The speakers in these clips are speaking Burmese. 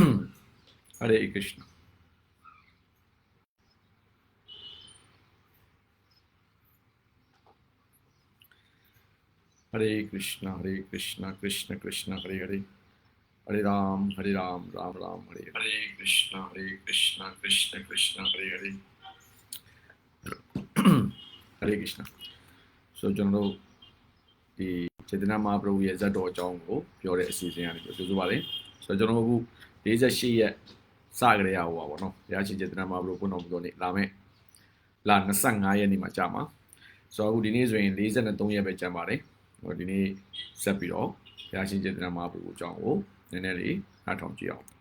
Hare Krishna. Hare Krishna, Hare Krishna, Krishna Krishna, Hare Hare. Hare Ram, Hare Ram, Ram Ram, Hare Hare. Hare Krishna, Hare Krishna, Krishna Krishna, Hare Hare. Hare Krishna. So ကျွန်တော်တို့ဒီစေတနာမဟာပရိရဲ့ဇတ်တော်အကြောင်းကိုပြောတဲ့အစီအစဉ်ကနေပြောဆိုပါလေ။ဆိုတော့ကျွန်တော်အခု 48ရက်စကြရဟောပါဘောနော်။ဘုရားရှင်စေတနာမဟာပရိဘုန်းတော်မူသောနေ့လာမယ်။လာ25ရက်နေ့မှာကြာမှာ။ဆိုတော့အခုဒီနေ့ဆိုရင်43ရက်ပဲကြာပါတယ်။ဟိုဒီနေ့ဆက်ပြီးတော့ဘုရားရှင်စေတနာမဟာပရိအကြောင်းကိုနည်းနည်းလေးနားထောင်ကြည့်အောင်။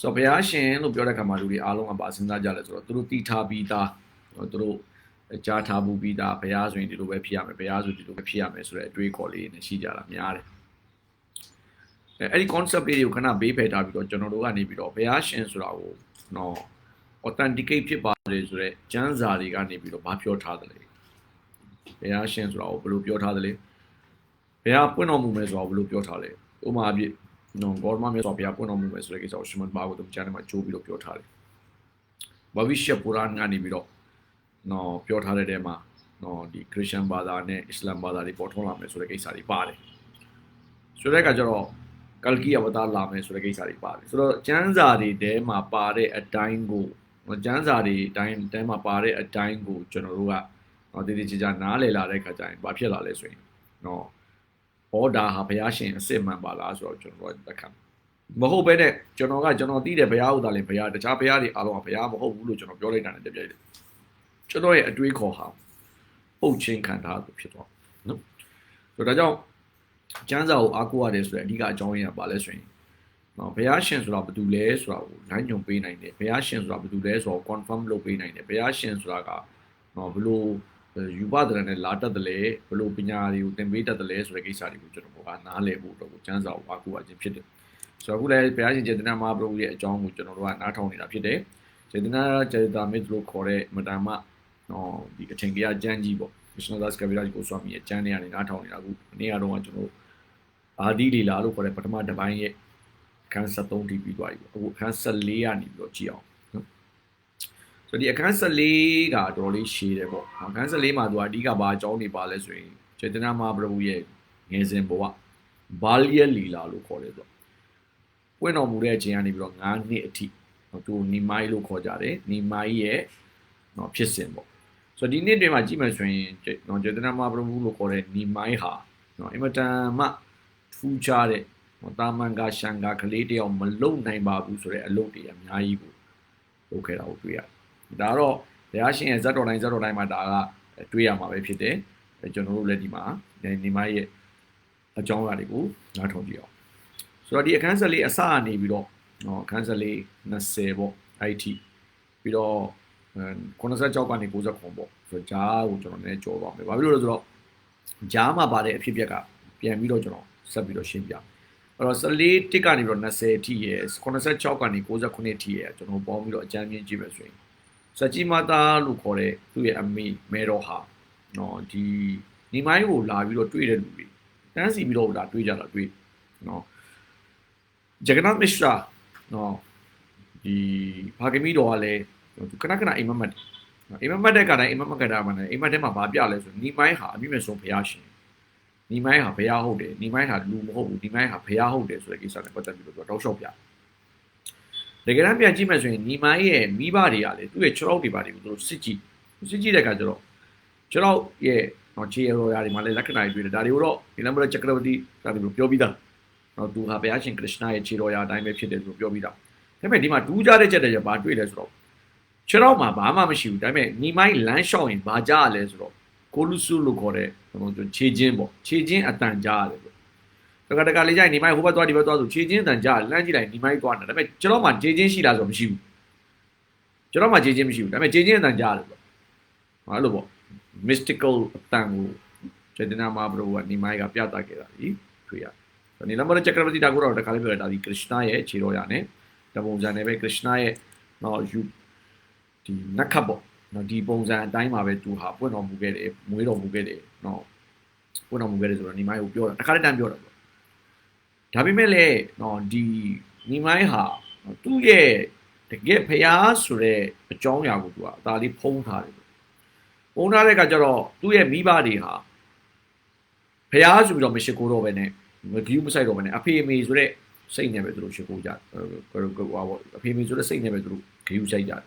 ဆိုတော့ဘုရားရှင်လို့ပြောတဲ့ခါမှာလူတွေအားလုံးကပါစဉ်းစားကြလဲဆိုတော့သူတို့တီထားပြီးသားသူတို့ကြားထားမှုပြီးသားဘုရားဆိုရင်ဒီလိုပဲဖြစ်ရမယ်ဘုရားဆိုဒီလိုပဲဖြစ်ရမယ်ဆိုတဲ့အတွေးခေါ်လေးနဲ့ရှိကြတာများတယ် အဲအဲ့ဒီ concept လေးတွေကိုခဏဘေးဖယ်ထားပြီးတော့ကျွန်တော်တို့ကနေပြီးတော့ဘုရားရှင်ဆိုတာကိုနော် authenticate ဖြစ်ပါတယ်ဆိုတော့ကျမ်းစာတွေကနေပြီးတော့ဘာပြောထားတယ်လဲဘုရားရှင်ဆိုတာကိုဘယ်လိုပြောထားတယ်လဲဘုရားပွင့်တော်မူမယ်ဆိုတာကိုဘယ်လိုပြောထားလဲဥပမာပြနော်ဂေါရမမြတ်စွာဘုရားပွင့်တော်မူမယ်ဆိုတဲ့ကိစ္စကိုရှင်မဘာဂဝတကျမ်းထဲမှာကြိုးပြီးတော့ပြောထားတယ်ဘဝိရှပူရန်ကနေပြီးတော့နော်ပြောထားတဲ့တဲမှာနော်ဒီခရစ်ယာန်ဘာသာနဲ့အစ္စလာမ်ဘာသာတွေပေါ်ထွန်းလာမယ်ဆိုတဲ့ကိစ္စတွေပါတယ်ဆိုတဲ့အခါကျတော့ ကလကီယဝတာလာမယ်ဆိုတဲ့ကိစ္စတွေပါတယ်ဆိုတော့ကျမ်းစာတွေတဲမှာပါတဲ့အတိုင်းကိုကျမ်းစာတွေအတိုင်းတဲမှာပါတဲ့အတိုင်းကိုကျွန်တော်တို့ကနော်တည်တည်ကြကြနားလည်လာတဲ့အခါကျရင်ဘာဖြစ်လာလဲဆိုရင်နော်ဟောဒါဟာဘုရားရှင်အစစ်မှန်ပါလားဆိုတော့ကျွန်တော်တို့လက်ခံမဟုတ်ပဲနဲ့ကျွန်တော်ကကျွန်တော်သိတဲ့ဘုရားဥဒါလည်းဘုရားတခြားဘုရားတွေအားလုံးကဘုရားမဟုတ်ဘူးလို့ကျွန်တော်ပြောလိုက်တာနဲ့တပြိုင်တည်းကျွန်တော်ရဲ့အတွေးခေါ်ဟာပုတ်ချင်းခံထားသူဖြစ်သွားနော်ဆိုတော့ဒါကြောင့် ကျမ်းစာကိုအားကိုးရတယ်ဆိုတဲ့အဓိကအကြောင်းရင်းကဘာလဲဆိုရင်နော်ဘုရားရှင်ဆိုတာဘာတူလဲဆိုတာကိုလိုင်းညွန်ပေးနိုင်တယ်ဘုရားရှင်ဆိုတာဘာတူလဲဆိုတော့ confirm လုပ်ပေးနိုင်တယ်ဘုရားရှင်ဆိုတာကနော်ဘလို့ယူပဒရနဲ့လာတတ်တယ်လေဘလို့ပညာတွေကိုသင်ပေးတတ်တယ်လေဆိုတဲ့ကိစ္စတွေကိုကျွန်တော်ကနားလည်ဖို့တော့ကျမ်းစာကိုအားကိုးရခြင်းဖြစ်တယ်ဆိုတော့အခုလည်းဘုရားရှင်ကျေတနာမဟာပရိရဲ့အကြောင်းကိုကျွန်တော်တို့ကနားထောင်နေတာဖြစ်တယ်ကျေတနာကျေတာမစ်လို့ခေါ်တဲ့မတန်မနော်ဒီအထင်ကြီးအကျမ်းကြီးပေါ့ Krishnadas Kaviraj Goswami ရဲ့ကျမ်းတွေကနေနားထောင်နေတာအခုအနည်းကတော့ကျွန်တော်အာဒီလီလာလို့ခေါ်တဲ့ပထမတစ်ပိုင်းရဲ့အခန်း73တိပြီးသွားပြီအခုအခန်း14ကနေပြီးတော့ကြည့်အောင်နော်ဆိုတော့ဒီအခန်း14ကတော်တော်လေးရှည်တယ်ပေါ့အခန်း14မှာသူကအဓိကဘာအကြောင်းနေပါလဲဆိုရင်ចេတနာမဟာပရဗုရဲ့ငယ်စဉ်ဘဝဘာလျက်လီလာလို့ခေါ်တယ်ဆိုပွင့်တော်မူတဲ့အချိန်ကနေပြီးတော့9နှစ်အထိသူနီမိုင်းလို့ခေါ်ကြတယ်နီမိုင်းရဲ့နော်ဖြစ်စဉ်ပေါ့ ဆိုတော့ဒီနေ့တွင်မှာကြည့်မယ်ဆိုရင်နော်ကျေတနာမပရဘူးလို့ခေါ်တဲ့နီမိုင်းဟာနော်အင်မတန်မှထူးခြားတဲ့နော်တာမန်ကရှန်ကကလေးတယောက်မလုံနိုင်ပါဘူးဆိုတဲ့အလုပ်တွေအများကြီးကိုလုပ်ခဲ့တာကိုတွေ့ရတယ်။ဒါတော့ဘုရားရှင်ရဲ့ဇတ်တော်တိုင်းဇတ်တော်တိုင်းမှာဒါကတွေ့ရမှာပဲဖြစ်တယ်။ကျွန်တော်တို့လည်းဒီမှာနီမိုင်းရဲ့အကြောင်းအရာတွေကိုနားထောင်ကြည့်အောင်။ဆိုတော့ဒီအခန်းဆက်လေးအစကနေပြီးတော့နော်အခန်းဆက်လေး20ပေါ့အဲ့ဒီပြီးတော့ 96ကနေ90ခွန်ပေါ့ဆိုတော့ဂျားကိုကျွန်တော်နည်းကြော်သွားမယ်ဘာဖြစ်လို့လဲဆိုတော့ဂျားမှာပါတဲ့အဖြစ်အပျက်ကပြန်ပြီးတော့ကျွန်တော်ဆက်ပြီးတော့ရှင်းပြအဲ့တော့14တစ်ကနေပြီးတော့20အထိရယ်96ကနေ69အထိရယ်ကျွန်တော်ပေါင်းပြီးတော့အကြမ်းမြင့်ကြည့်မယ်ဆိုရင်စကြီမာတာလို့ခေါ်တဲ့သူ့ရဲ့အမေမဲတော်ဟာနော်ဒီညီမိုင်းကိုလာပြီးတော့တွေ့တဲ့လူတွေတန်းစီပြီးတော့လာတွေ့ကြတာတွေ့နော်ဂျဂနတ်မစ္စရာနော်ဒီဘာဂမီတော်ကလည်းသူ ခဏခဏအိမ်မက်မက်အိမ်မက်မက်တဲ့ကတိုင်းအိမ်မက်မက်ကတာမှလည်းအိမ်မက်ထဲမှာဘာပြလဲဆိုနီမိုင်းဟာအမြင့်မဲ့ဆုံးဘုရားရှင်နီမိုင်းဟာဘုရားဟုတ်တယ်နီမိုင်းဟာလူမဟုတ်ဘူးနီမိုင်းဟာဘုရားဟုတ်တယ်ဆိုတဲ့ကိစ္စနဲ့ပတ်သက်ပြီးတော့တောက်လျှောက်ပြတကယ်တမ်းပြန်ကြည့်မယ်ဆိုရင်နီမိုင်းရဲ့မိဘတွေကလေသူ့ရဲ့6ရောက်တွေပါတယ်သူတို့စစ်ကြည့်စစ်ကြည့်တဲ့အခါကျတော့6ရောက်ရဲ့နော်ခြေရော်ရာတွေမှာလည်းလက္ခဏာတွေတွေ့တယ်ဒါတွေကိုတော့ဒီနံပါတ်ချက်ကရဝတီဒါတွေကိုပြောပြီးသားနော်သူဟာဘုရားရှင်ခရစ်ယာန်ရဲ့ခြေတော်ရာအတိုင်းပဲဖြစ်တယ်လို့ပြောပြီးသားဒါပေမဲ့ဒီမှာဒူးကြတဲ့ချက်တွေဘာတွေ့လဲဆိုတော့ ခြေတော့မှာဘာမှမရှိဘူးဒါပေမဲ့ညီမိုင်းလမ်းလျှောက်ရင်ဘာကြားရလဲဆိုတော့ကိုလူစုလို့ခေါ်တဲ့ဟိုခြေချင်းပေါ့ခြေချင်းအတန်ကြားရတယ်ပေါ့တကတကလေးကြိုင်ညီမိုင်းဟိုဘက်သွားဒီဘက်သွားဆိုခြေချင်းအတန်ကြားလမ်းကြည့်လိုက်ညီမိုင်းသွားတယ်ဒါပေမဲ့ခြေတော့မှာခြေချင်းရှိလားဆိုတော့မရှိဘူးခြေတော့မှာခြေချင်းမရှိဘူးဒါပေမဲ့ခြေချင်းအတန်ကြားတယ်ပေါ့အဲ့လိုပေါ့ mystical အတန်ကိုခြေတနာမှာဘရောကညီမိုင်းကပြသခဲ့တာဒီတွေ့ရတယ်ဒီနံပါတ်ချက်ကရဝတိတာကိုတော့တခါလေးပြောရတာဒီကရစ်နာရဲ့ခြေတော်ရနဲ့တပုံစံနဲ့ပဲကရစ်နာရဲ့နော်ယူ ဒီနက်ခတ်ပေါ့နော်ဒီပုံစံအတိုင်းမှာပဲသူဟာပွင့်တော်မူခဲ့တယ်မွေးတော်မူခဲ့တယ်နော်ပွင့်တော်မူခဲ့တယ်ဆိုတော့ညီမကိုပြောတာတခါတည်းတန်းပြောတာပေါ့ဒါပေမဲ့လည်းနော်ဒီညီမိုင်းဟာသူ့ရဲ့တကယ်ဖျားဆိုတဲ့အကြောင်းအရာကိုသူကအသာလေးဖုံးထားတယ်ဖုံးထားတဲ့အခါကျတော့သူ့ရဲ့မိဘတွေဟာဖျားဆိုပြီးတော့မရှိခိုးတော့ပဲနဲ့ဂယူးမဆိုင်တော့ပဲနဲ့အဖေအမေဆိုတဲ့စိတ်နဲ့ပဲသူတို့ရှိခိုးကြတယ်ဟိုဟိုဟိုအဖေအမေဆိုတဲ့စိတ်နဲ့ပဲသူတို့ဂယူးဆိုင်ကြတယ်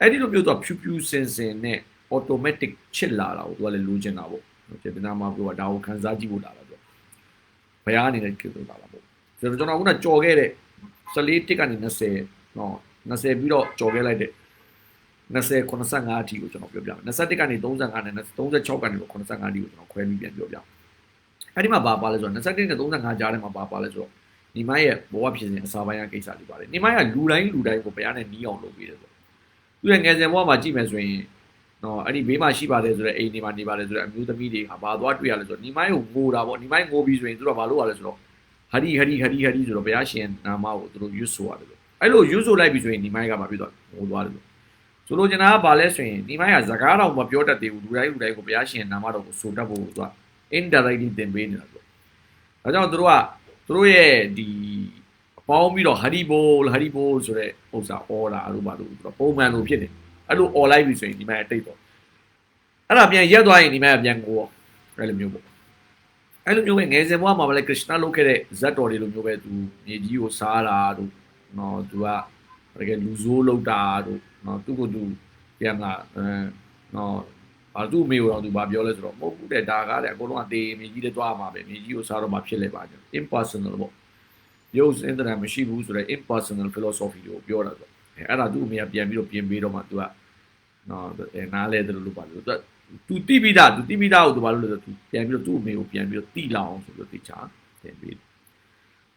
အဲ့ဒီလိုမျိုးတော့ဖြူဖြူစင်စင်နဲ့ automatic ချစ်လာတာကိုသူကလည်းလိုချင်တာပေါ့စေတနာမှာပြောတာဒါကိုခံစားကြည့်ဖို့လာတာပြောဘုရားအနေနဲ့ကြည့်လို့လာတာပေါ့ဆိုတော့ကျွန်တော်ကကြော်ခဲ့တဲ့14တစ်ကနေ20နော်20ပြီးတော့ကြော်ခဲ့လိုက်တဲ့20 85အထိကိုကျွန်တော်ပြောပြမယ်21ကနေ35နဲ့36ကနေ85အထိကိုကျွန်တော်ခွဲပြီးပြန်ပြောပြအဲ့ဒီမှာဘာပါလဲဆိုတော့21နဲ့35ကြားထဲမှာဘာပါလဲဆိုတော့ညီမရဲ့ဘဝဖြစ်စဉ်အစာပိုင်းကကိစ္စလေးပါတယ်ညီမကလူတိုင်းလူတိုင်းကိုဘုရားနဲ့နီးအောင်လုပ်ပေးတယ်ဆို သူရဲ့ငယ်စဉ်ဘဝမှာကြည့်မယ်ဆိုရင်နော်အဲ့ဒီဘေးမှာရှိပါတယ်ဆိုတော့အိမ်နေမှာနေပါတယ်ဆိုတော့အမျိုးသမီးတွေဟာဘာသွားတွေ့ရလဲဆိုတော့ညီမကိုငိုတာပေါ့ညီမငိုပြီးဆိုရင်သူတို့ကဘာလုပ်ရလဲဆိုတော့ဟရီဟရီဟရီဟရီဆိုတော့ဘုရားရှင်နာမကိုသူတို့ရွတ်ဆိုရတယ်လို့အဲ့လိုရွတ်ဆိုလိုက်ပြီဆိုရင်ညီမကဘာဖြစ်သွားငိုသွားတယ်လို့ဆိုလိုချင်တာကဘာလဲဆိုရင်ညီမကစကားတော်မပြောတတ်သေးဘူးလူတိုင်းလူတိုင်းကိုဘုရားရှင်နာမတော်ကိုဆိုတတ်ဖို့သူက indirectly သင်ပေးနေတာဆိုဒါကြောင့်သူတို့ကသူတို့ရဲ့ဒီ ပေါင်းပြီးတော့ဟရီဘိုလ်ဟရီဘိုလ်ဆိုတဲ့ဥစ္စာအော်တာလို့ပါလို့သူကပုံမှန်လို့ဖြစ်တယ်အဲ့လိုအော်လိုက်ပြီဆိုရင်ဒီမှာအတိတ်တော့အဲ့ဒါပြန်ရက်သွားရင်ဒီမှာပြန်ကိုအဲ့လိုမျိုးပေါ့အဲ့လိုမျိုးပဲငယ်စဉ်ဘဝမှာလည်းကရစ်နာလုပ်ခဲ့တဲ့ဇတ်တော်တွေလိုမျိုးပဲသူမြေကြီးကိုစားတာတို့နော်သူကတကယ်လူဆိုးလောက်တာတို့နော်သူ့ကိုသူပြန်လာအဲနော်ဘာသူ့မေကိုတော့သူဘာပြောလဲဆိုတော့မဟုတ်ဘူးတဲ့ဒါကားတဲ့အကုန်လုံးအသေးမြေကြီးတွေတွားမှာပဲမြေကြီးကိုစားတော့မှဖြစ်လေပါကြ impersonal ပေါ့ ရုပ်စင်တရာမရှိဘူးဆိုတော့ impersonal philosophy ကိုပြောတာဆိုအဲ့ဒါသူ့အမေကပြန်ပြီးတော့ပြင်ပေးတော့မှသူကနော်နားလဲတယ်လို့ပါလို့သူသူတိပိတာသူတိပိတာကိုသူဘာလို့လဲဆိုတော့သူပြန်ပြီးတော့သူ့အမေကိုပြန်ပြီးတော့တိလောင်ဆိုပြီးတော့တိချာတင်ပေး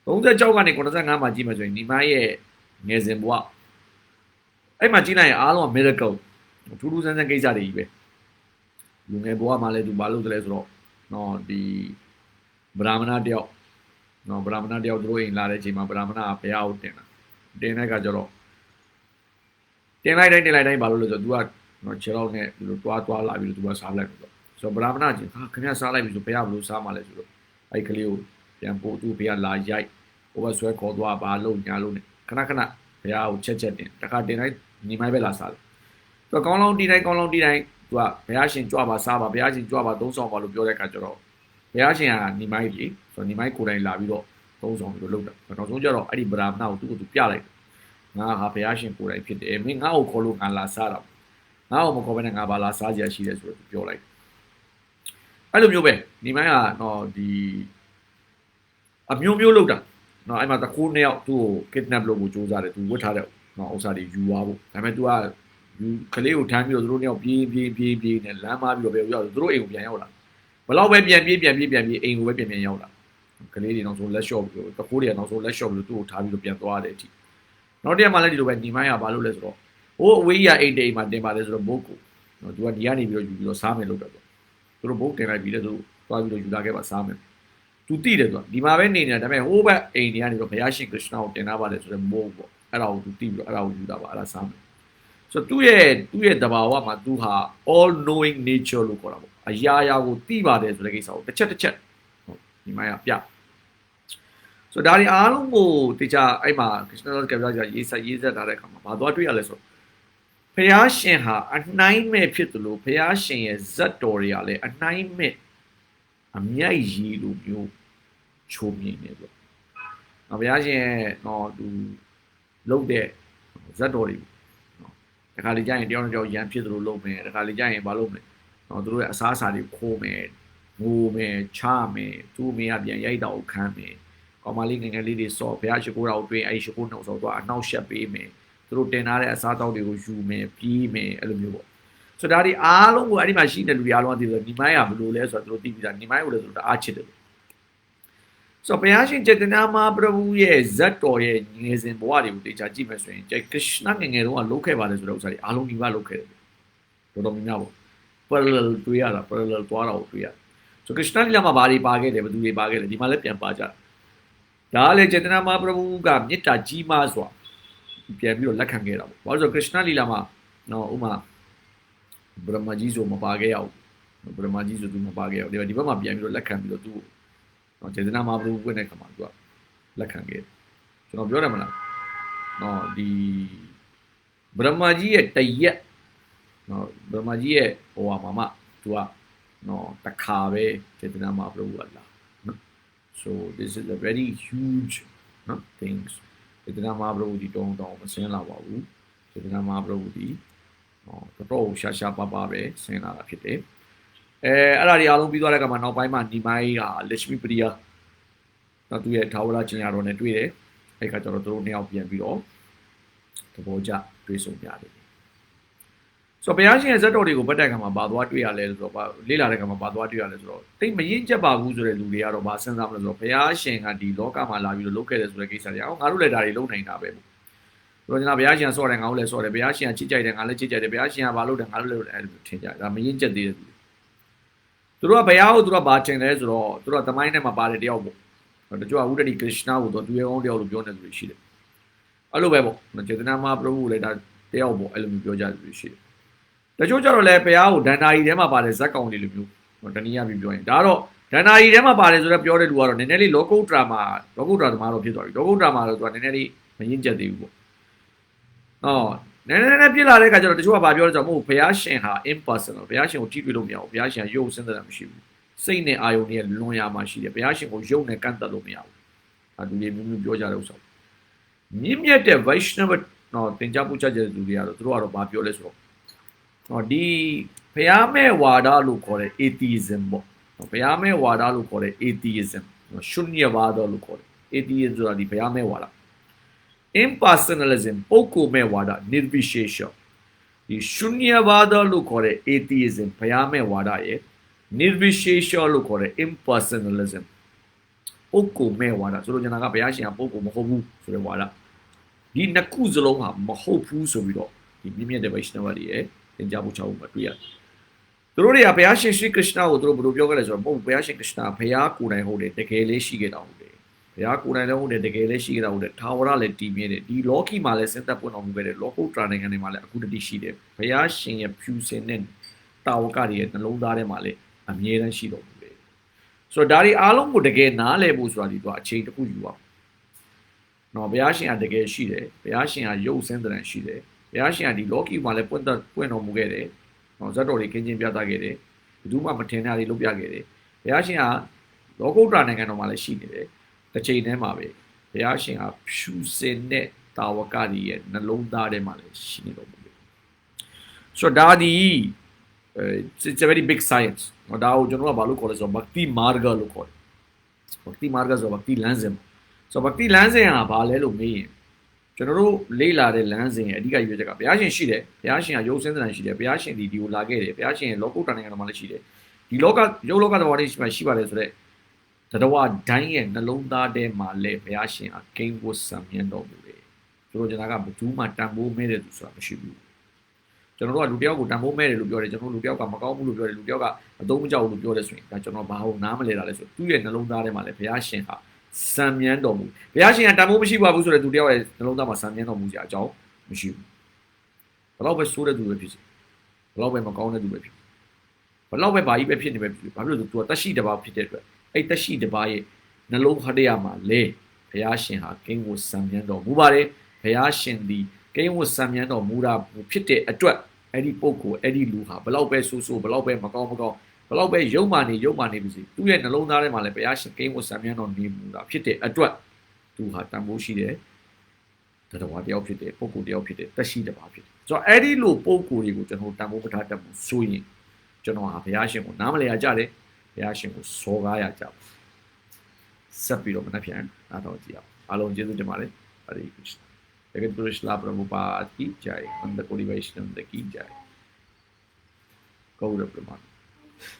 36ကနေ85မှာကြည့်မှဆိုရင်ညီမရဲ့ငယ်စဉ်ဘဝအဲ့မှာကြည့်လိုက်ရင်အားလုံးက miracle ထူးထူးဆန်းဆန်းကိစ္စတွေကြီးပဲလူငယ်ဘဝမှာလည်းသူဘာလုပ်တယ်လဲဆိုတော့နော်ဒီဗြဟ္မဏတယောက် နော်ဗြဟ္မဏတယောက်တို့အိမ်လာတဲ့အချိန်မှာဗြဟ္မဏကဘုရားကိုတင်တာတင်တဲ့အခါကျတော့တင်လိုက်တိုင်းတင်လိုက်တိုင်းဘာလို့လဲဆိုတော့ तू ကနော်ခြေတော့နဲ့ဒီလိုတွားတွားလာပြီးတော့ तू ကစားလိုက်တော့ဆိုတော့ဗြဟ္မဏချင်းဟာခင်ဗျားစားလိုက်ပြီဆိုဘုရားဘလို့စားမှလဲဆိုတော့အဲ့ကလေးကိုပြန်ပို့သူဘုရားလာရိုက်ဟိုဘဆွဲခေါ်သွားဘာလို့ညာလို့ ਨੇ ခဏခဏဘုရားကိုချက်ချက်တင်တခါတင်တိုင်းညီမိုင်းပဲလာစားတယ်သူကကောင်းလောင်းတီးတိုင်းကောင်းလောင်းတီးတိုင်းသူကဘုရားရှင်ကြွပါစားပါဘုရားရှင်ကြွပါသုံးဆောင်ပါလို့ပြောတဲ့အခါကျတော့ ဘုရားရှင်ကညီမိုင်းကြီးဆိုတော့ညီမိုင်းကိုယ်တိုင်လာပြီးတော့သုံးဆောင်ပြီးတော့လုပ်တာနောက်ဆုံးကျတော့အဲ့ဒီဗရာမနာကိုသူ့ကိုသူပြလိုက်ငါဟာဘုရားရှင်ကိုယ်တိုင်ဖြစ်တယ်မင်းငါ့ကိုခေါ်လို့ငါလာစားတာငါ့ကိုမခေါ်ဘဲနဲ့ငါဘာလာစားကြရရှိတယ်ဆိုတော့ပြောလိုက်အဲ့လိုမျိုးပဲညီမိုင်းကတော့ဒီအမျိုးမျိုးလုပ်တာနော်အဲ့မှာတကူနှစ်ယောက်သူ့ကို kidnap လုပ်ဖို့ကြိုးစားတယ်သူဝတ်ထားတဲ့နော်ဥစ္စာတွေယူသွားဖို့ဒါပေမဲ့ तू ကယူကလေးကိုထမ်းပြီးတော့သူတို့နှစ်ယောက်ပြေးပြေးပြေးပြေးနဲ့လမ်းမပြီးတော့ဘယ်ရောက်သူတို့အိမ်ကိုပြန်ရောက်လာ ဘလောက်ပဲပြန်ပြေးပြန်ပြေးပြန်ပြေးအိမ်ကိုပဲပြန်ပြန်ရောက်လာကလေးတွေနောက်ဆုံးလက်လျှော့ပြီးတော့တကိုးတွေကနောက်ဆုံးလက်လျှော့ပြီးတော့သူ့ကိုထားပြီးတော့ပြန်သွားတယ်အထိနောက်တစ်ရက်မှလည်းဒီလိုပဲညီမရဘာလို့လဲဆိုတော့ဟိုအဝေးရအိမ်တိမ်မှာတင်ပါတယ်ဆိုတော့ဘုတ်ကိုနော်သူကဒီကနေပြီးတော့ယူပြီးတော့စားမယ်လို့တော့သူတို့ဘုတ်တင်လိုက်ပြီးတော့သူသွားပြီးတော့ယူလာခဲ့ပါစားမယ်သူတိတယ်သူဒီမှာပဲနေနေတာဒါပေမဲ့ဟိုဘက်အိမ်တွေကနေတော့ဘုရားရှင်ခရစ်စတန်ကိုတင်ထားပါတယ်ဆိုတော့မိုးပေါ့အဲ့ဒါကိုသူတိပြီးတော့အဲ့ဒါကိုယူတာပါအဲ့ဒါစားမယ်ဆိုတော့သူ့ရဲ့သူ့ရဲ့တဘာဝမှာသူဟာ all knowing nature လို့ခေါ်တာပေါ့ အရာရာကိုသိပါတယ်ဆိုတဲ့ကိစ္စကိုတစ်ချက်တစ်ချက်ဟုတ်ဒီမှာပြဆိုတော့ဒါတွေအားလုံးကိုတေချာအဲ့မှာ Krishna ကပြောကြရေးဆက်ရေးဆက်ထားတဲ့အခါမှာဘာသွားတွေ့ရလဲဆိုတော့ဖះရှင်ဟာအနှိုင်းမဲ့ဖြစ်သလိုဖះရှင်ရဲ့ဇတ်တော်တွေကလည်းအနှိုင်းမဲ့အမြိုက်ရည်လိုမျိုးချိုးမြင်နေပေါ့။နော်ဘုရားရှင်ရဲ့တော့သူလုတ်တဲ့ဇတ်တော်တွေနော်တခါလေကြာရင်တယောက်တစ်ယောက်ရန်ဖြစ်သလိုလုပ်မယ်တခါလေကြာရင်မလုပ်မယ် နော်သူတို့ရဲ့အစားအစာတွေခိုးမယ်ငိုမယ်ချမယ်သူ့မိကပြန်ရိုက်တာကိုခမ်းမယ်ကောင်မလေးငယ်ငယ်လေးတွေစော့ဘုရားရှိခိုးတာကိုတွင်အဲ့ဒီရှိခိုးနှုတ်ဆောတော့အနောက်ရှက်ပေးမယ်သူတို့တင်ထားတဲ့အစားအသောက်တွေကိုယူမယ်ပြီးမယ်အဲ့လိုမျိုးပေါ့ဆိုတော့ဒါဒီအားလုံးကိုအဲ့ဒီမှာရှိတဲ့လူတွေအားလုံးကသိဆိုညီမိုင်းကဘယ်လိုလဲဆိုတော့သူတို့သိပြီးသားညီမိုင်းကိုလည်းဆိုတော့အားချစ်တယ်ဆိုတော့ဘုရားရှင်ចេတနာမပရဘူရဲ့ဇတ်တော်ရဲ့ငယ်စဉ်ဘဝတွေကိုတေချာကြည့်မယ်ဆိုရင်ကျခရစ်နာငယ်ငယ်တုန်းကလုပ်ခဲ့ပါတယ်ဆိုတော့ဥစ္စာတွေအားလုံးဒီမှာလုပ်ခဲ့တယ်တော်တော်များများပေါ့ parallel တွေ့ရတာ parallel သွားတာကိုတွေ့ရဆိုခရစ်နာလမှာဘာတွေပါခဲ့တယ်ဘယ်သူတွေပါခဲ့တယ်ဒီမှာလည်းပြန်ပါကြဒါကလည်းចេတနာမပရဘူကမေတ္တာကြီးမားစွာပြန်ပြီးတော့လက်ခံခဲ့တာပေါ့ဘာလို့ဆိုခရစ်နာလီလာမှာနော်ဥမာဗရမကြီးဆိုမပါခဲ့ရဘူးဗရမကြီးဆိုသူမပါခဲ့ရဘူးဒီဘက်မှာပြန်ပြီးတော့လက်ခံပြီးတော့သူ့နော်ခြေစနာမှာဘလို့ဝင်တဲ့ခါမှာသူကလက်ခံခဲ့တယ်ကျွန်တော်ပြောတယ်မလားနော်ဒီဗြဟ္မာကြီးရဲ့တရက် နော်ဗြဟ္မာကြီးရဲ့ဟိုဟာမှာမှသူကနော်တခါပဲစေတနာမဟာပရဝလာနော် so this is a very huge နော် things စေတနာမဟာပရဝဒီတုံးတောင်းမစင်းလာပါဘူးစေတနာမဟာပရဝဒီနော်တော်တော်ရှာရှာပါပါပဲဆင်းလာတာဖြစ်တယ်အဲအဲ့ဒါတွေအားလုံးပြီးသွားတဲ့အခါမှာနောက်ပိုင်းမှာဒီမိုင်းက Lakshmi Priya တော့သူရဲ့ထာဝရကျင်ရတော်နဲ့တွေ့တယ်အဲ့ခါကျတော့သူတို့နှစ်ယောက်ပြန်ပြီးတော့သဘောကျတွေ့ဆုံကြတယ် ဆိုတော့ဘုရားရှင်ရဲ့ဇတ်တော်တွေကိုပတ်တဲ့အခါမှာဘာသွားတွေ့ရလဲဆိုတော့ဘာလေ့လာတဲ့အခါမှာဘာသွားတွေ့ရလဲဆိုတော့တိတ်မရင်ကျက်ပါဘူးဆိုတဲ့လူတွေကတော့ဘာစဉ်းစားမလဲဆိုတော့ဘုရားရှင်ကဒီလောကမှာလာပြီးတော့လုပ်ခဲ့တယ်ဆိုတဲ့ကိစ္စတွေအောင်ငါတို့လည်းဒါတွေလုပ်နိုင်တာပဲပေါ့ဆိုတော့ကျွန်တော်ဘုရားရှင်ဆော့တယ်ငါတို့လည်းဆော့တယ်ဘုရားရှင်ကချစ်ကြိုက်တယ်ငါလည်းချစ်ကြိုက်တယ်ဘုရားရှင်ကဘာလုပ်တယ်ငါတို့လည်းအဲ့လိုထင်ကြတယ်ဒါမရင်ကျက်သေးတယ်သူတို့ကဘုရားကိုသူတို့ကဘာထင်လဲဆိုတော့သူတို့ကသမိုင်းထဲမှာပါတယ်တယောက်ပေါ့တချို့ကဥဒတိကရစ်နာကိုတော့သူရဲ့အောင်တယောက်လို့ပြောနေသူတွေရှိတယ်အဲ့လိုပဲပေါ့ចេတနာမပရဘုလည်းဒါတယောက်ပေါ့အဲ့လိုမျိုးပြောကြသူတွေရှိတယ် တချို့ကျတော့လည်းဘုရားကိုဒန္တာကြီးထဲမှာပါတယ်ဇက်ကောင်လေးလိုမျိုးတနည်းအားဖြင့်ပြောရင်ဒါတော့ဒန္တာကြီးထဲမှာပါတယ်ဆိုတော့ပြောတဲ့လူကတော့နည်းနည်းလေးလောကုတ္တရာမှာလောကုတ္တရာသမားတော့ဖြစ်သွားပြီလောကုတ္တရာမှာတော့သူကနည်းနည်းလေးမရင်ကျက်သေးဘူးပေါ့ဟောနည်းနည်းနည်းပြစ်လာတဲ့အခါကျတော့တချို့ကဘာပြောလဲဆိုတော့မဟုတ်ဘုရားရှင်ဟာ impersonal ဘုရားရှင်ကိုကြည့်တွေ့လို့မရဘူးဘုရားရှင်ရုပ်စင်းတဲ့မရှိဘူးစိတ်နဲ့အာယုန်နဲ့လွန်ရမှာရှိတယ်ဘုရားရှင်ကိုရုပ်နဲ့ကန့်သက်လို့မရဘူးအဲလူတွေမျိုးမျိုးပြောကြတဲ့ဥစ္စာမြင့်မြတ်တဲ့ Vaishnava တော့တင်ကြပူချတဲ့လူတွေကတော့သူတို့ကတော့ဘာပြောလဲဆိုတော့ ဟောဒီဘုရားမဲ့ဝါဒလို့ခေါ်တဲ့ atheism ပေါ့ဘုရားမဲ့ဝါဒလို့ခေါ်တဲ့ atheism ရှုညဝါဒလို့ခေါ်တယ် atheism ဆိုတာဒီဘုရားမဲ့ဝါဒ impersonalism ပုဂ္ဂိုလ်မဲ့ဝါဒ nirvishesha ဒီရှုညဝါဒလို့ခေါ်တဲ့ atheism ဘုရားမဲ့ဝါဒရဲ့ nirvishesha လို့ခေါ်တဲ့ impersonalism ပုဂ္ဂိုလ်မဲ့ဝါဒဆိုလိုချင်တာကဘုရားရှင်ကပုဂ္ဂိုလ်မဟုတ်ဘူးဆိုတဲ့ဝါဒဒီနှစ်ခုစလုံးဟာမဟုတ်ဘူးဆိုပြီးတော့ဒီမြင့်မြတ်တဲ့ Vaishnava တွေရဲ့ သင်ကြားမှုချောင်းမှာတွေ့ရတယ်သူတို့တွေကဘုရားရှင်ရှိခရစ်နာကိုသူတို့ဘယ်လိုပြောခဲ့လဲဆိုတော့မဟုတ်ဘုရားရှင်ခရစ်နာဘုရားကိုယ်တိုင်ဟုတ်တယ်တကယ်လေးရှိခဲ့တာဟုတ်တယ်ဘုရားကိုယ်တိုင်လည်းဟုတ်တယ်တကယ်လည်းရှိခဲ့တာဟုတ်တယ်ထာဝရလည်းတည်မြဲတယ်ဒီလောကီမှာလည်းစင်သက်ပွင့်တော်မူခဲ့တယ်လောကုတ္တရာနိုင်ငံတွေမှာလည်းအခုတည်းရှိတယ်ဘုရားရှင်ရဲ့ဖြူစင်တဲ့တာဝကတွေရဲ့နှလုံးသားထဲမှာလည်းအမြဲတမ်းရှိတော်မူတယ်ဆိုတော့ဒါတွေအားလုံးကိုတကယ်နားလည်ဖို့ဆိုတာဒီတော့အချိန်တစ်ခုယူပါနော်ဘုရားရှင်ကတကယ်ရှိတယ်ဘုရားရှင်ကရုပ်စင်းတဲ့ရှိတယ် ဘုရားရှင်ကဒီလောကီမှာလည်းပွင့်တော်ပွင့်တော်မူခဲ့တယ်နော်ဇတ်တော်တွေကင်းချင်းပြသခဲ့တယ်ဘယ်သူမှမထင်တာတွေလုပ်ပြခဲ့တယ်ဘုရားရှင်ကလောကုတ္တရာနိုင်ငံတော်မှာလည်းရှိနေတယ်တစ်ချိန်တည်းမှာပဲဘုရားရှင်ကဖြူစင်တဲ့တာဝကကြီးရဲ့နှလုံးသားထဲမှာလည်းရှိနေတော်မူတယ်ဆိုတော့ဒါဒီ it's a very big science ဒါကိုကျွန်တော်ကဘာလို့ခေါ်လဲဆိုတော့ bhakti marga လို့ခေါ်တယ် bhakti marga ဆိုတော့ bhakti လမ်းစဉ်ဆိုတော့ bhakti လမ်းစဉ်ဟာဘာလဲလို့မေးရင် ကျွန်တော်တို့လေ့လာတဲ့လမ်းစဉ်ရဲ့အဓိကရွေးချက်ကဘုရားရှင်ရှိတယ်ဘုရားရှင်ကရုပ်စင်းတဲ့ရှိတယ်ဘုရားရှင်ဒီဒီကိုလာခဲ့တယ်ဘုရားရှင်ရဲ့လောကုတ္တနိုင်ငံတော်မှာလည်းရှိတယ်ဒီလောကရုပ်လောကတော်တွေရှိမှရှိပါတယ်ဆိုတော့တတဝဒိုင်းရဲ့နှလုံးသားထဲမှာလည်းဘုရားရှင်ကဂိမ်းဝတ်ဆံမြင်တော်မူတယ်ဆိုတော့ကျွန်တော်ကဘယ်သူမှတန်ဖိုးမဲတယ်သူဆိုတာမရှိဘူးကျွန်တော်တို့ကလူတယောက်ကိုတန်ဖိုးမဲတယ်လို့ပြောတယ်ကျွန်တော်လူတယောက်ကမကောင်းဘူးလို့ပြောတယ်လူတယောက်ကအသုံးမကျဘူးလို့ပြောတယ်ဆိုရင်ဒါကျွန်တော်ဘာလို့နားမလဲတာလဲဆိုသူ့ရဲ့နှလုံးသားထဲမှာလည်းဘုရားရှင်ဟာ စံမြန်းတော်မူဘုရားရှင်ကတန်ဖိုးမရှိပါဘူးဆိုတဲ့သူတယောက်ရဲ့နှလုံးသားမှာစံမြန်းတော်မူကြအကြောင်းမရှိဘူးဘလောက်ပဲဆိုးတဲ့သူပဲဖြစ်စေဘလောက်ပဲမကောင်းတဲ့သူပဲဖြစ်ဘလောက်ပဲဘာကြီးပဲဖြစ်နေပဲဖြစ်ဘာဖြစ်လို့သူကတက်ရှိတစ်ပါးဖြစ်တဲ့အတွက်အဲ့တက်ရှိတစ်ပါးရဲ့နှလုံးဟတရားမှာလေဘုရားရှင်ဟာကင်းကိုစံမြန်းတော်မူပါတယ်ဘုရားရှင်ဒီကင်းကိုစံမြန်းတော်မူတာဖြစ်တဲ့အတွက်အဲ့ဒီပုဂ္ဂိုလ်အဲ့ဒီလူဟာဘလောက်ပဲဆိုးဆိုးဘလောက်ပဲမကောင်းမကောင်း ဘလောက်ပဲယုံမှနေယုံမှနေပြီစီသူ့ရဲ့နှလုံးသားထဲမှာလည်းဘုရားရှင်ကိန်းဝတ်စံမြန်းတော်နေမူတာဖြစ်တဲ့အတွက်သူဟာတန်ဖိုးရှိတဲ့တော်ဝါတယောက်ဖြစ်တယ်ပုံကိုတယောက်ဖြစ်တယ်တက်ရှိတပါဖြစ်တယ်ဆိုတော့အဲ့ဒီလိုပုံကိုတွေကိုကျွန်တော်တန်ဖိုးပထားတတ်မှုဆိုရင်ကျွန်တော်ဟာဘုရားရှင်ကိုနားမလည်ရကြတယ်ဘုရားရှင်ကိုစော်ကားရကြတယ်ဆက်ပြီးတော့မနှက်ပြန်နားတော်ကြည့်အောင်အားလုံးကျေးဇူးတင်ပါတယ်ဟရိက ృష్ణ ဘဂဝတ်ပုရရှလာပရမုပါတိကြိုင်အန္တကိုဒီဝိုင်းရှင်တကီကြိုင်ကောရပရမတ်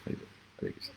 Adiós.